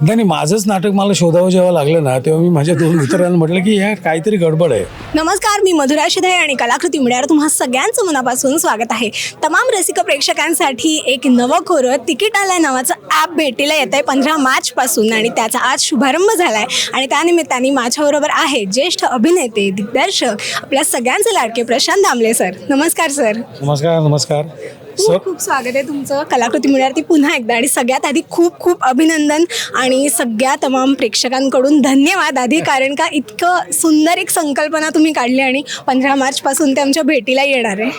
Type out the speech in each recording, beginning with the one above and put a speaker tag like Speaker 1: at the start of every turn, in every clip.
Speaker 1: नाही माझंच नाटक मला शोधावं जेव्हा लागलं ना तेव्हा मी माझ्या दोन मित्रांना म्हटलं की यार काहीतरी गडबड आहे.
Speaker 2: नमस्कार मी मधुरा शिधाई आणि कलाकृती मिळ्यावर तुम्हा सगळ्यांचं मनापासून स्वागत आहे. तमाम रसिक प्रेक्षकांसाठी एक नवं खोरं तिकीट आलंय नावाचं ॲप भेटीला येत आहे पंधरा मार्चपासून आणि त्याचा आज शुभारंभ झाला आहे आणि त्यानिमित्ताने माझ्याबरोबर आहे ज्येष्ठ अभिनेते दिग्दर्शक आपल्या सगळ्यांचे लाडके प्रशांत दामले सर. नमस्कार सर.
Speaker 1: नमस्कार नमस्कार. सर
Speaker 2: खूप खूप स्वागत आहे तुमचं. कलाकृती मिळण्यावरती पुन्हा एकदा आणि सगळ्यात आधी खूप खूप अभिनंदन आणि सगळ्या तमाम प्रेक्षकांकडून धन्यवाद आधी कारण का इतकं सुंदर एक संकल्पना तुम्ही काढली आणि पंधरा मार्चपासून ते आमच्या भेटीला येणार आहे.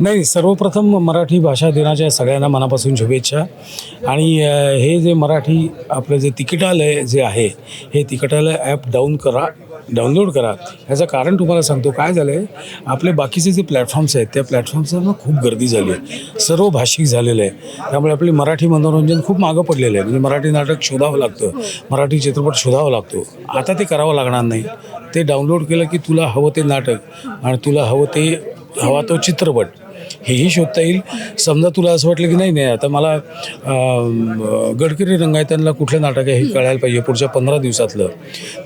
Speaker 1: नाही सर्वप्रथम मराठी भाषा दिनाच्या सगळ्यांना मनापासून शुभेच्छा. आणि हे जे मराठी आपलं जे तिकिटालय जे आहे हे तिकिटालय ॲप डाऊन करा डाउनलोड करा. ह्याचं कारण तुम्हाला सांगतो काय झालं आहे आपले बाकीचे जे प्लॅटफॉर्म्स आहेत त्या प्लॅटफॉर्म्सवर खूप गर्दी झाली आहे. सर्व भाषिक झालेलं आहे त्यामुळे आपले मराठी मनोरंजन खूप मागं पडलेलं आहे म्हणजे मराठी नाटक शोधावं लागतं मराठी चित्रपट शोधावा लागतो. आता ते करावं लागणार नाही. ते डाउनलोड केलं की तुला हवं ते नाटक आणि तुला हवं ते हवा तो चित्रपट. हेही शोधता येईल. समजा तुला असं वाटलं की नाही नाही आता मला गडकरी रंगायतांना कुठलं नाटक आहे हे कळायला पाहिजे पुढच्या पंधरा दिवसातलं.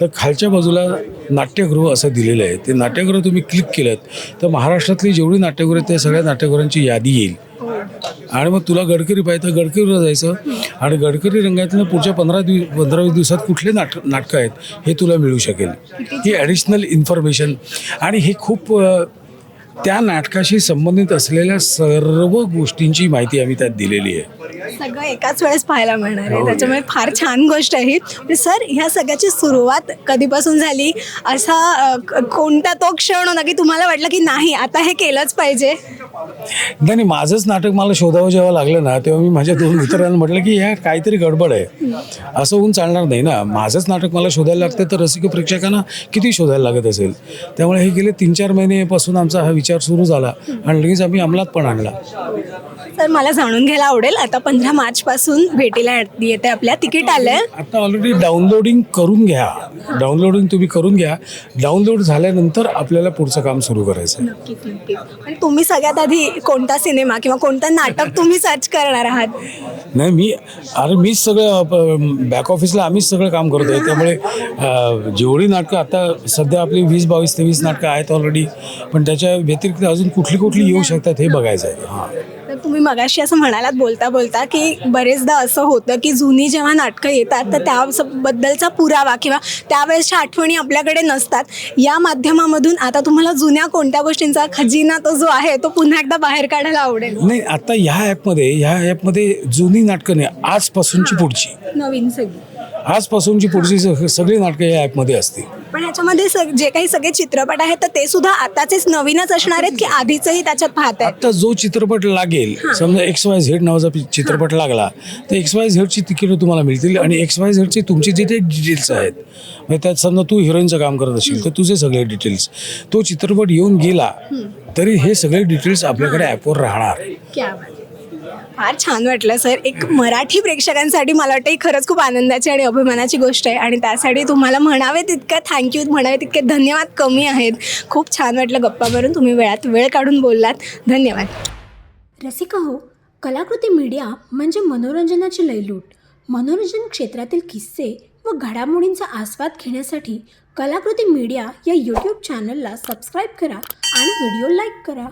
Speaker 1: तर खालच्या बाजूला नाट्यगृह असं दिलेलं आहे. ते नाट्यगृह तुम्ही क्लिक केलं तर महाराष्ट्रातली जेवढी नाट्यगृह आहेत त्या सगळ्या नाट्यगृहांची यादी येईल. आणि मग तुला गडकरी पाहिजे तर गडकरीला जायचं. आणि गडकरी रंगायतनं पुढच्या पंधरा दिव पंधरा वीस दिवसात कुठले नाट नाटकं आहेत हे तुला मिळू शकेल. ही ॲडिशनल इन्फॉर्मेशन आणि हे खूप त्या नाटकाशी संबंधित असलेल्या सर्व गोष्टींची माहिती आम्ही त्यात दिलेली आहे.
Speaker 2: सगळं एकाच वेळेस पाहायला मिळणार आहे. त्याच्यामुळे फार छान गोष्ट आहे ही. म्हणजे सर ह्या सगळ्याची सुरुवात कधीपासून झाली? असा कोणता तो क्षण होता की तुम्हाला वाटलं की नाही आता हे केलंच पाहिजे?
Speaker 1: नाही माझंच नाटक मला शोधावं जेव्हा लागलं ना तेव्हा मी माझ्या दोन मित्रांना म्हटलं की यार काहीतरी गडबड आहे. असं होऊन चालणार नाही ना. माझंच नाटक मला शोधायला लागतं तर रसिक प्रेक्षकांना किती शोधायला लागत असेल? त्यामुळे हे गेले तीन चार महिनेपासून आमचा हा विचार सुरू झाला आणि लगेच आम्ही अंमलात पण आणला.
Speaker 2: तर मला जाणून घ्यायला आवडेल. आता पंधरा मार्चपासून भेटीला येते आपल्या. तिकीट आलंय.
Speaker 1: आता ऑलरेडी डाउनलोडिंग करून घ्या. डाउनलोडिंग तुम्ही करून घ्या. डाउनलोड झाल्यानंतर आपल्याला पुढचं काम सुरू करायचं आहे
Speaker 2: नक्कीच नक्कीच. आणि तुम्ही सगळ्यात आधी कोणता सिनेमा किंवा कोणतं नाटक तुम्ही सर्च करणार आहात?
Speaker 1: नाही मी अरे मीच सगळं बॅक ऑफिसला आम्हीच सगळं काम करतो आहे त्यामुळे अ, जेवढी नाटकं आता सध्या आपली वीस बावीस तेवीस नाटकं आहेत ऑलरेडी पण त्याच्या व्यतिरिक्त अजून कुठली कुठली येऊ शकतात हे बघायचं आहे. हां.
Speaker 2: तर तुम्ही मगाशी असं म्हणालात बोलता बोलता की बरेचदा असं होतं की जुनी जेव्हा नाटकं येतात तर त्याबद्दलचा पुरावा किंवा त्यावेळेसच्या आठवणी आपल्याकडे नसतात. या माध्यमामधून आता तुम्हाला जुन्या कोणत्या गोष्टींचा खजिना तो जो आहे तो पुन्हा एकदा बाहेर काढायला आवडेल?
Speaker 1: नाही आता ह्या ॲपमध्ये ह्या ॲपमध्ये जुनी नाटकं नाही आजपासूनची पुढची.
Speaker 2: नवीन सगळी.
Speaker 1: आजपासूनची पुढची स- सगळी नाटकं या ॲपमध्ये असतील.
Speaker 2: पण ह्याच्यामध्ये सग जे काही सगळे चित्रपट आहेत तर ते सुद्धा आताचेच नवीनच असणार आहेत की आधीचंही त्याच्यात पाहत आहेत?
Speaker 1: आता जो चित्रपट लागेल समजा एक्स वाय झेड नावाचा पि- चित्रपट लागला तर एक्स वाय झेडची तिकीटं तुम्हाला मिळतील आणि एक्स वाय झेडची तुमची जे डिटेल्स आहेत म्हणजे त्यात समजा तू हिरोईनचं काम करत असशील तर तुझे सगळे डिटेल्स तो चित्रपट येऊन गेला तरी हे सगळे डिटेल्स आपल्याकडे ॲपवर राहणार.
Speaker 2: क्या बात. फार छान वाटलं सर. एक मराठी प्रेक्षकांसाठी मला वाटतं ही खरंच खूप आनंदाची आणि अभिमानाची गोष्ट आहे. आणि त्यासाठी तुम्हाला म्हणावे तितकं थँक्यू म्हणावे तितके धन्यवाद कमी आहेत. खूप छान वाटलं गप्पा भरून तुम्ही वेळात वेळ काढून बोललात. धन्यवाद.
Speaker 3: रसिका हो कलाकृती मीडिया म्हणजे मनोरंजनाची लयलूट. मनोरंजन क्षेत्रातील किस्से व घडामोडींचा आस्वाद घेण्यासाठी कलाकृती मीडिया या यूट्यूब चॅनलला सबस्क्राईब करा आणि व्हिडिओ लाईक करा.